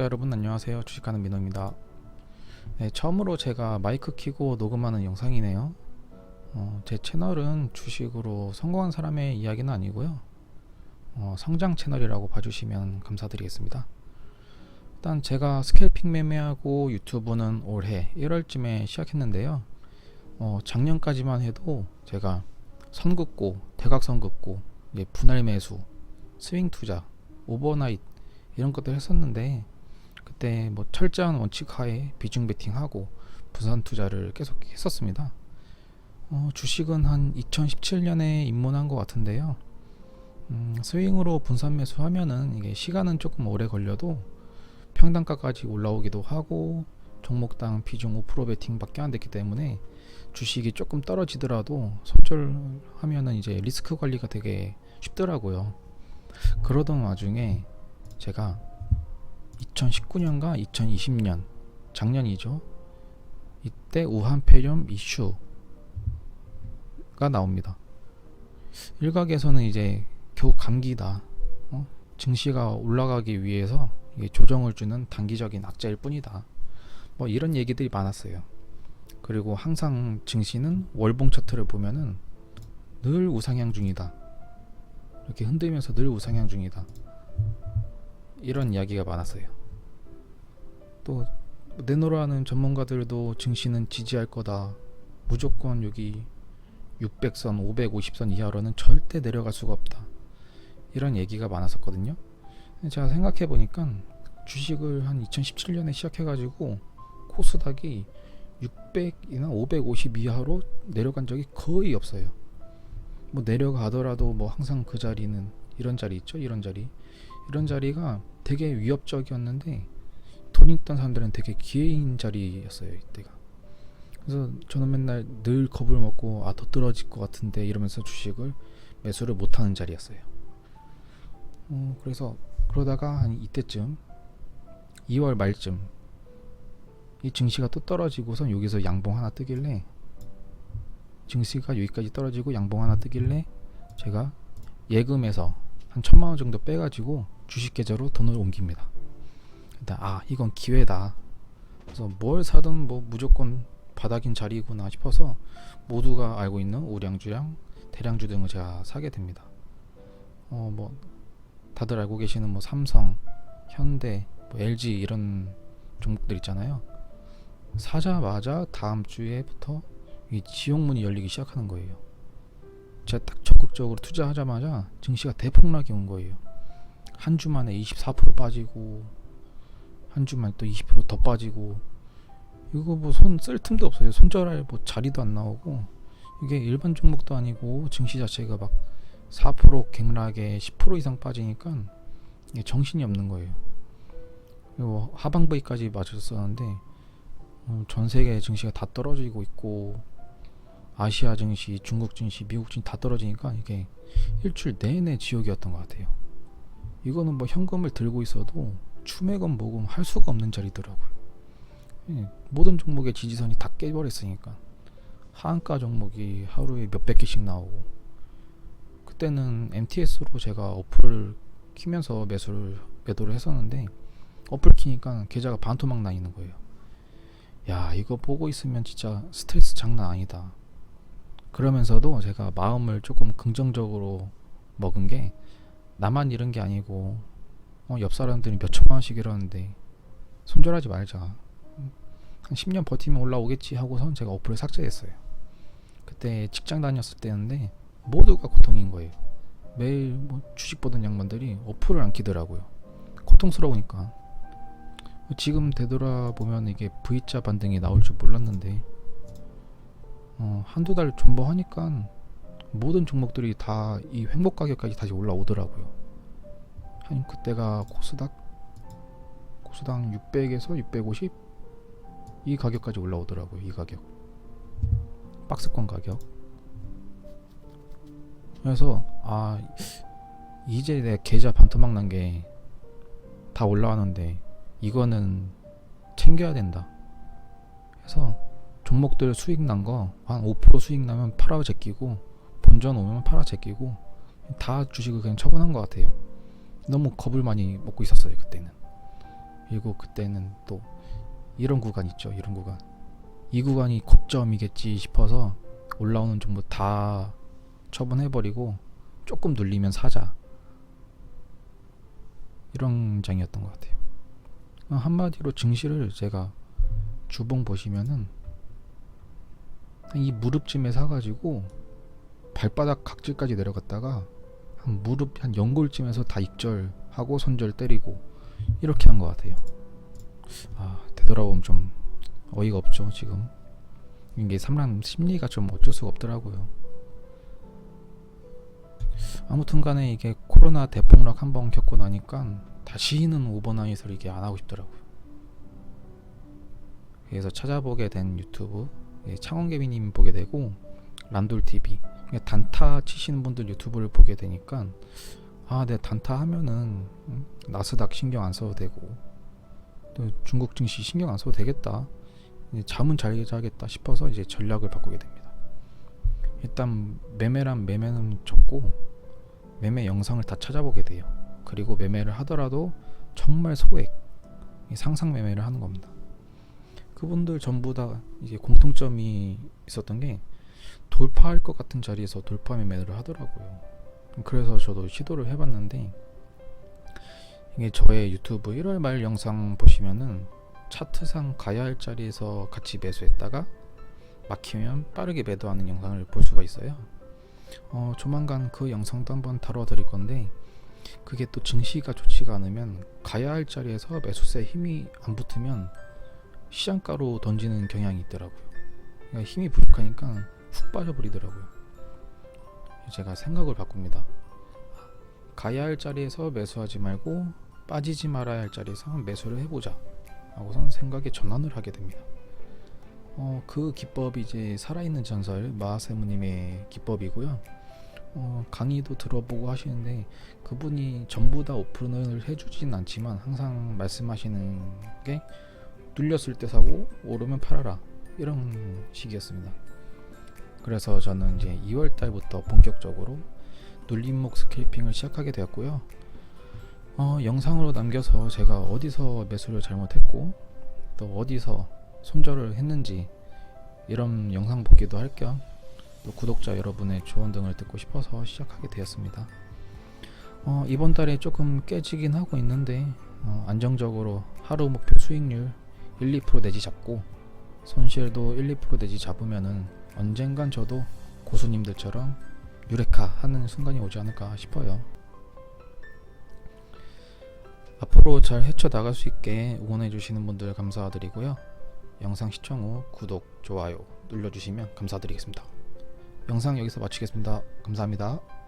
구독자 여러분 안녕하세요. 주식하는 민호입니다. 네, 처음으로 제가 마이크 키고 녹음하는 영상이네요. 어, 제 채널은 주식으로 성공한 사람의 이야기는 아니고요. 어, 성장 채널이라고 봐주시면 감사드리겠습니다. 일단 제가 스캘핑 매매하고 유튜브는 올해 1월쯤에 시작했는데요. 어, 작년까지만 해도 제가 선긋고 대각선 긋고 이제 분할 매수 스윙 투자 오버나잇 이런 것들 했었는데 그 때 뭐 철저한 원칙 하에 비중 베팅하고 분산 투자를 계속 했었습니다. 어, 주식은 한 2017년에 입문한 것 같은데요. 음, 스윙으로 분산 매수하면은 이게 시간은 조금 오래 걸려도 평단가까지 올라오기도 하고 종목당 비중 5% 베팅밖에 안 됐기 때문에 주식이 조금 떨어지더라도 손절하면은 이제 리스크 관리가 되게 쉽더라고요. 그러던 와중에 제가 2019년과 2020년 작년이죠. 이때 우한 폐렴 이슈가 나옵니다. 일각에서는 이제 겨우 감기다. 어? 증시가 올라가기 위해서 조정을 주는 단기적인 악재일 뿐이다. 뭐 이런 얘기들이 많았어요. 그리고 항상 증시는 월봉 차트를 보면은 늘 우상향 중이다. 이렇게 흔들면서 늘 우상향 중이다. 이런 이야기가 많았어요. 또 내노라는 전문가들도 증시는 지지할 거다. 무조건 여기 600선, 550선 이하로는 절대 내려갈 수가 없다. 이런 얘기가 많았었거든요. 제가 생각해 보니까 주식을 한 2017년에 시작해 가지고 코스닥이 600이나 550 이하로 내려간 적이 거의 없어요. 뭐 내려가더라도 뭐 항상 그 자리는 이런 자리 있죠? 이런 자리. 이런 자리가 되게 위협적이었는데 돈 있던 사람들은 되게 기회인 자리였어요 이때가 그래서 저는 맨날 늘 겁을 먹고 아 더 떨어질 것 같은데 이러면서 주식을 매수를 못하는 자리였어요 어, 그래서 그러다가 한 이때쯤 2월 말쯤 이 증시가 또 떨어지고선 여기서 양봉 하나 뜨길래 증시가 여기까지 떨어지고 양봉 하나 뜨길래 제가 예금에서 한 천만 원 정도 빼가지고 주식 계좌로 돈을 옮깁니다. 일단 아 이건 기회다. 그래서 뭘 사든 뭐 무조건 바닥인 자리구나 싶어서 모두가 알고 있는 우량주랑 대량주 등을 제가 사게 됩니다. 어 뭐 다들 알고 계시는 뭐 삼성, 현대, 뭐 LG 이런 종목들 있잖아요. 사자마자 다음 주에부터 이 지옥문이 열리기 시작하는 거예요. 제가 딱 적극적으로 투자하자마자 증시가 대폭락이 온 거예요. 한 주 만에 24% 빠지고 한 주 만에 또 20%더 빠지고 이거 뭐 손 쓸 틈도 없어요. 손절할 뭐 자리도 안 나오고 이게 일반 종목도 아니고 증시 자체가 막 4% 갱락에 10% 이상 빠지니까 이게 정신이 없는 거예요. 그리고 하반기까지 맞았었는데 어, 전 세계 증시가 다 떨어지고 있고 아시아 증시, 중국 증시, 미국 증시 다 떨어지니까 이게 일주일 내내 지옥이었던 것 같아요. 이거는 뭐 현금을 들고 있어도 추매금 모금 할 수가 없는 자리더라고요. 예, 모든 종목의 지지선이 다 깨버렸으니까 하한가 종목이 하루에 몇백 개씩 나오고 그때는 MTS로 제가 어플을 키면서 매수를 매도를 했었는데 어플 키니까 계좌가 반토막 나 있는 거예요. 야 이거 보고 있으면 진짜 스트레스 장난 아니다. 그러면서도 제가 마음을 조금 긍정적으로 먹은 게 나만 이런 게 아니고 어, 옆 사람들이 몇 천만 원씩 이러는데 손절하지 말자. 한 10년 버티면 올라오겠지 하고선 제가 어플을 삭제했어요. 그때 직장 다녔을 때였는데 모두가 고통인 거예요. 매일 뭐 주식 보던 양반들이 어플을 안 키더라고요. 고통스러우니까. 지금 되돌아보면 이게 V자 반등이 나올 줄 몰랐는데 어, 한두 달 존버하니까 모든 종목들이 다 이 횡복 가격까지 다시 올라오더라고요. 한 그때가 코스닥 코스닥 600에서 650 이 가격까지 올라오더라고요. 이 가격 박스권 가격. 그래서 아 이제 내 계좌 반토막 난 게 다 올라왔는데 이거는 챙겨야 된다. 해서 종목들 수익 난 거 한 5% 수익 나면 팔아 제끼고 본전 오면 팔아 제끼고 다 주식을 그냥 처분한 것 같아요. 너무 겁을 많이 먹고 있었어요 그때는. 그리고 그때는 또 이런 구간 있죠. 이런 구간. 이 구간이 고점이겠지 싶어서 올라오는 종목 다 처분해버리고 조금 눌리면 사자. 이런 장이었던 것 같아요. 어, 한마디로 증시를 제가 주봉 보시면은 이 무릎쯤에 사가지고 발바닥 각질까지 내려갔다가 한 무릎 한 연골쯤에서 다 익절하고 손절 때리고 이렇게 한 것 같아요. 아 되돌아보면 좀 어이가 없죠 지금 이게 사람 심리가 좀 어쩔 수가 없더라고요. 아무튼간에 이게 코로나 대폭락 한 번 겪고 나니까 다시는 오버나잇을 이게 안 하고 싶더라고요. 그래서 찾아보게 된 유튜브 예, 창원개비님 보게 되고 란돌 TV 단타 치시는 분들 유튜브를 보게 되니까 아, 내 단타 하면은 음, 나스닥 신경 안 써도 되고 또 중국 증시 신경 안 써도 되겠다. 이제 잠은 잘 자겠다 싶어서 이제 전략을 바꾸게 됩니다. 일단 매매란 매매는 적고 매매 영상을 다 찾아보게 돼요. 그리고 매매를 하더라도 정말 소액 이 상상 매매를 하는 겁니다. 그분들 전부 다 이게 공통점이 있었던 게 돌파할 것 같은 자리에서 돌파 매매를 하더라고요. 그래서 저도 시도를 해봤는데 이게 저의 유튜브 1월 말 영상 보시면은 차트상 가야 할 자리에서 같이 매수했다가 막히면 빠르게 매도하는 영상을 볼 수가 있어요. 어, 조만간 그 영상도 한번 다뤄드릴 건데 그게 또 증시가 좋지가 않으면 가야 할 자리에서 매수세 힘이 안 붙으면 시장가로 던지는 경향이 있더라고요. 그러니까 힘이 부족하니까 훅 빠져버리더라고요. 제가 생각을 바꿉니다. 가야 할 자리에서 매수하지 말고 빠지지 말아야 할 자리에서 매수를 해보자. 하고선 생각의 전환을 하게 됩니다. 어, 그 기법이 이제 살아있는 전설 마하세무님의 기법이고요. 어, 강의도 들어보고 하시는데 그분이 전부 다 오픈을 해주진 않지만 항상 말씀하시는 게 뚫렸을 때 사고 오르면 팔아라 이런 식이었습니다. 그래서 저는 이제 2월 달부터 본격적으로 눌림목 스케이핑을 시작하게 되었고요. 어, 영상으로 남겨서 제가 어디서 매수를 잘못했고 또 어디서 손절을 했는지 이런 영상 보기도 할 겸 또 구독자 여러분의 조언 등을 듣고 싶어서 시작하게 되었습니다. 어, 이번 달에 조금 깨지긴 하고 있는데 어, 안정적으로 하루 목표 수익률 1, 2% 내지 잡고 손실도 1, 2% 내지 잡으면은 언젠간 저도 고수님들처럼 유레카 하는 순간이 오지 않을까 싶어요. 앞으로 잘 헤쳐나갈 수 있게 응원해주시는 분들 감사드리고요. 영상 시청 후 구독, 좋아요 눌러주시면 감사드리겠습니다. 영상 여기서 마치겠습니다. 감사합니다.